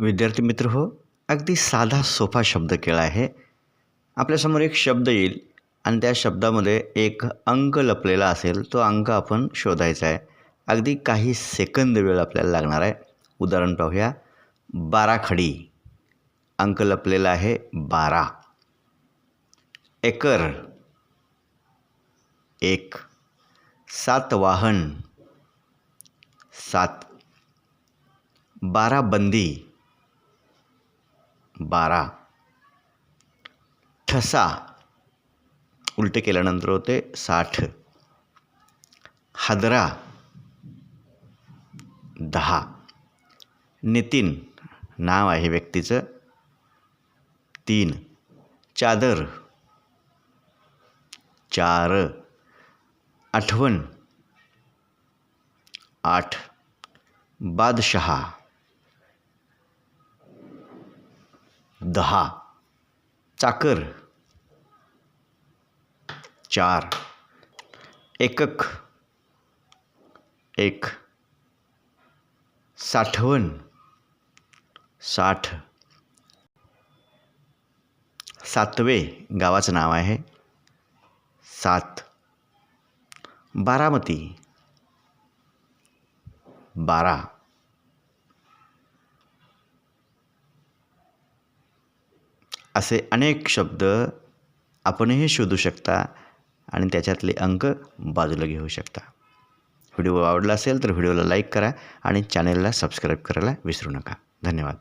विद्यार्थी मित्र हो अगदी साधा सोपा शब्द केला आहे. आपल्यासमोर एक शब्द येईल आणि त्या शब्दामध्ये एक अंक लपलेला असेल तो अंक आपण शोधायचा आहे. अगदी काही सेकंद वेळ आपल्याला लागणार आहे. उदाहरण पाहूया. बाराखडी अंक लपलेला आहे बारा. एकर. एक. सातवाहन सात. बाराबंदी बारा. ठसा. उलटे केल्यानंतर होते साठ. हादरा. दहा. नितीन नाव आहे व्यक्तीचं. तीन. चादर. चार. आठवण. आठ. बादशहा. दहा. चाकर. चार. एकक. एक. साठवण. साठ. सातवे गावाचं नाव आहे. सात. बारामती. बारा. असे अनेक शब्द आपणही शोधू शकता आणि त्याच्यातले अंक बाजूला घेऊ शकता. व्हिडिओ आवडला असेल तर व्हिडिओला लाईक करा आणि चॅनेलला सबस्क्राईब करायला विसरू नका. धन्यवाद.